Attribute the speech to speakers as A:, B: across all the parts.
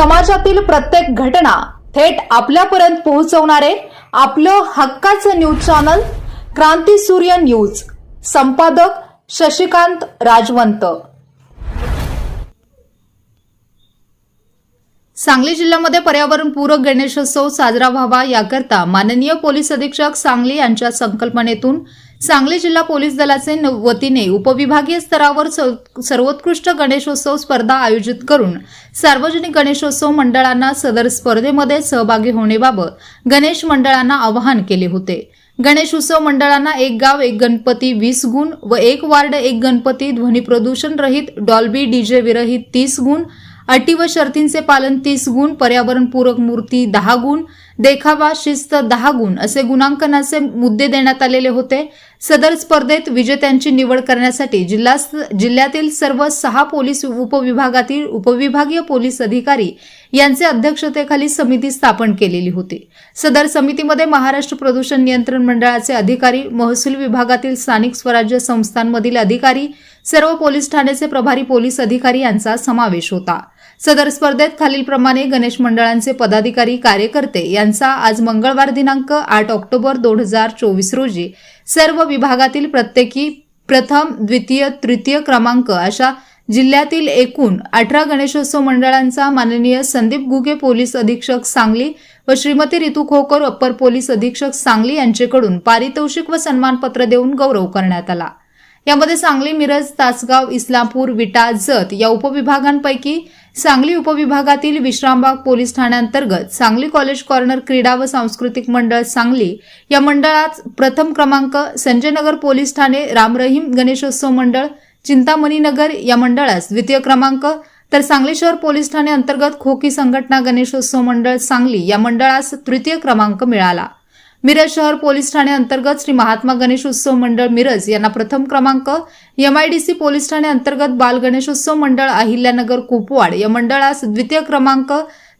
A: समाजातील प्रत्येक घटना थेट आपल्यापर्यंत पोहोचवणारे आपलं हक्काचं न्यूज चॅनल क्रांती सूर्य न्यूज. संपादक शशिकांत राजवंत. सांगली जिल्ह्यामध्ये पर्यावरणपूरक गणेशोत्सव साजरा व्हावा याकरता माननीय पोलीस अधीक्षक सांगली यांच्या संकल्पनेतून सांगली जिल्हा पोलीस दलाचे न- वतीने उपविभागीय स्तरावर स- सर्वोत्कृष्ट गणेशोत्सव स्पर्धा आयोजित करून सार्वजनिक गणेशोत्सव मंडळांना सदर स्पर्धेमध्ये सहभागी होण्याबाबत गणेश मंडळांना आवाहन केले होते. गणेश उत्सव मंडळांना एक गाव एक गणपती वीस गुण व एक वार्ड एक गणपती ध्वनी प्रदूषण रहित डॉल्बी डीजे विरहित तीस गुण अटी व शर्तींचे पालन तीस गुण पर्यावरणपूरक मूर्ती दहा गुण देखावा शिस्त दहा गुण असे गुणांकनाचे मुद्दे देण्यात आलेले होते. सदर स्पर्धेत विजेत्यांची निवड करण्यासाठी जिल्हा जिल्ह्यातील सर्व सहा पोलीस उपविभागातील उपविभागीय पोलीस अधिकारी यांचे अध्यक्षतेखाली समिती स्थापन केलेली होती. सदर समितीमध्ये महाराष्ट्र प्रदूषण नियंत्रण मंडळाचे अधिकारी महसूल विभागातील स्थानिक स्वराज्य संस्थांमधील अधिकारी सर्व पोलीस ठाण्याचे प्रभारी पोलीस अधिकारी यांचा समावेश होता. सदर स्पर्धेत खालीलप्रमाणे गणेश मंडळांचे पदाधिकारी कार्यकर्ते यांचा आज मंगळवार दिनांक आठ ऑक्टोबर दोन हजार चोवीस रोजी सर्व विभागातील प्रत्येकी प्रथम द्वितीय तृतीय क्रमांक अशा जिल्ह्यातील एकूण अठरा गणेशोत्सव मंडळांचा माननीय संदीप गुगे पोलीस अधीक्षक सांगली व श्रीमती रितू खोकर अप्पर पोलीस अधीक्षक सांगली यांच्याकडून पारितोषिक व सन्मानपत्र देऊन गौरव करण्यात आला. यामध्ये सांगली मिरज तासगाव इस्लामपूर विटा जत या उपविभागांपैकी सांगली उपविभागातील विश्रामबाग पोलीस ठाण्याअंतर्गत सांगली कॉलेज कॉर्नर क्रीडा व सांस्कृतिक मंडळ सांगली या मंडळात प्रथम क्रमांक संजयनगर पोलीस ठाणे रामरहीम गणेशोत्सव मंडळ चिंतामणीनगर या मंडळास द्वितीय क्रमांक तर सांगली शहर पोलीस ठाणे अंतर्गत खोकी संघटना गणेशोत्सव मंडळ सांगली या मंडळास तृतीय क्रमांक मिळाला. मिरज शहर पोलीस ठाणे अंतर्गत श्री महात्मा गणेश उत्सव मंडळ मिरज यांना प्रथम क्रमांक एमआयडीसी पोलीस ठाणे अंतर्गत बाल गणेशोत्सव मंडळ अहिल्यानगर कुपवाड. या मंडळास द्वितीय क्रमांक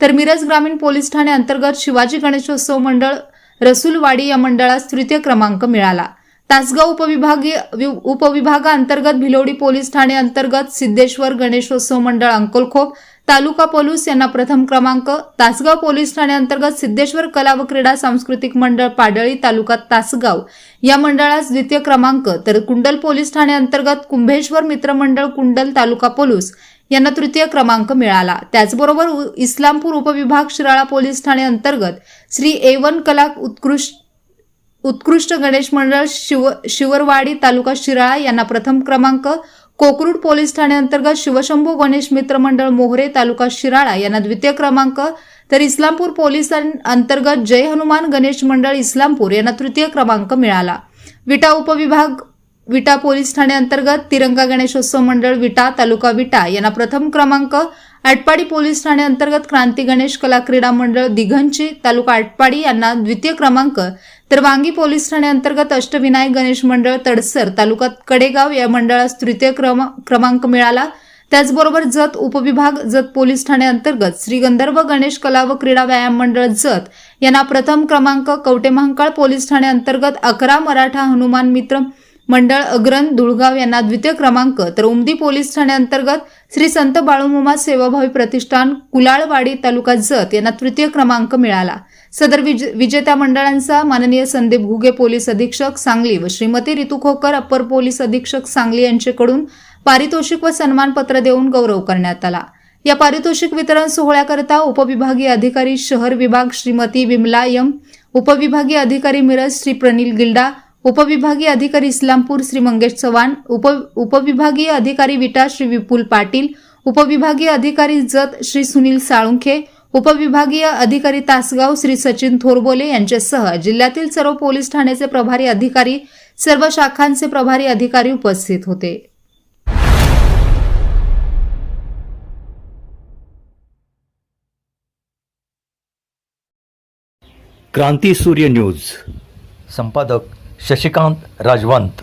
A: तर मिरज ग्रामीण पोलीस ठाणे अंतर्गत शिवाजी गणेशोत्सव मंडळ रसूलवाडी या मंडळास तृतीय क्रमांक मिळाला. तासगाव उपविभागीय उपविभागाअंतर्गत भिलोडी पोलीस ठाणे अंतर्गत सिद्धेश्वर गणेशोत्सव मंडळ अंकोलखोप तालुका पोलीस यांना प्रथम क्रमांक तासगाव पोलीस ठाणे अंतर्गत सिद्धेश्वर कला व क्रीडा सांस्कृतिक मंडळ पाडळी तालुका तासगाव या मंडळास द्वितीय क्रमांक तर कुंडल पोलीस ठाणे अंतर्गत कुंभेश्वर मित्रमंडळ कुंडल तालुका पोलीस यांना तृतीय क्रमांक मिळाला. त्याचबरोबर उ- इस्लामपूर उपविभाग शिराळा पोलीस ठाणे अंतर्गत श्री एवन कला उत्कृष्ट उत्कृष्ट गणेश मंडळ शिव शिवरवाडी तालुका शिराळा यांना प्रथम क्रमांक कोकरूड पोलीस ठाणे अंतर्गत शिवशंभू गणेश मित्र मंडळ मोहरे तालुका शिराळा यांना द्वितीय क्रमांक तर इस्लामपूर पोलीस अंतर्गत जय हनुमान गणेश मंडळ इस्लामपूर यांना तृतीय क्रमांक मिळाला. विटा उपविभाग विटा पोलीस ठाणे अंतर्गत तिरंगा गणेशोत्सव मंडळ विटा तालुका विटा यांना प्रथम क्रमांक आटपाडी पोलीस ठाणे अंतर्गत क्रांती गणेश कला क्रीडा मंडळ दिघंची तालुका आटपाडी यांना द्वितीय क्रमांक तर वांगी पोलीस ठाणे अंतर्गत अष्टविनायक गणेश मंडळ तडसर तालुका कडेगाव या मंडळास तृतीय क्रम क्रमांक मिळाला. त्याचबरोबर जत उपविभाग जत पोलीस ठाणे अंतर्गत श्री गंधर्व गणेश कला व क्रीडा व्यायाम मंडळ जत यांना प्रथम क्रमांक कवटे महांकाळ पोलीस ठाणे अंतर्गत अकरा मराठा हनुमान मित्र मंडळ अग्रन धुळगाव यांना द्वितीय क्रमांक तर उमदी पोलीस ठाणे अंतर्गत श्री संत बाळूमामा सेवाभावी प्रतिष्ठान कुलाळवाडी तालुका जत यांना तृतीय क्रमांक मिळाला. सदर विज- विजेत्या मंडळांचा माननीय संदीप घुगे पोलीस अधीक्षक सांगली व श्रीमती रितू खोकर अप्पर पोलीस अधीक्षक सांगली यांच्याकडून पारितोषिक व सन्मानपत्र देऊन गौरव करण्यात आला. या पारितोषिक वितरण सोहळ्याकरता उपविभागीय अधिकारी शहर विभाग श्रीमती विमला यम उपविभागीय अधिकारी मिरज श्री प्रनिल गिल्डा उपविभागीय अधिकारी इस्लामपूर श्री मंगेश चव्हाण उप उपविभागीय अधिकारी विटा श्री विपुल पाटील उपविभागीय अधिकारी जत श्री सुनील साळुंखे उपविभागीय अधिकारी तासगाव श्री सचिन थोरबोले यांच्यासह जिल्ह्यातील सर्व पोलीस ठाण्याचे प्रभारी अधिकारी सर्व शाखांचे प्रभारी अधिकारी उपस्थित होते.
B: क्रांती सूर्य न्यूज. संपादक शशिकांत राजवंत.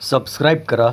B: सबस्क्राईब करा.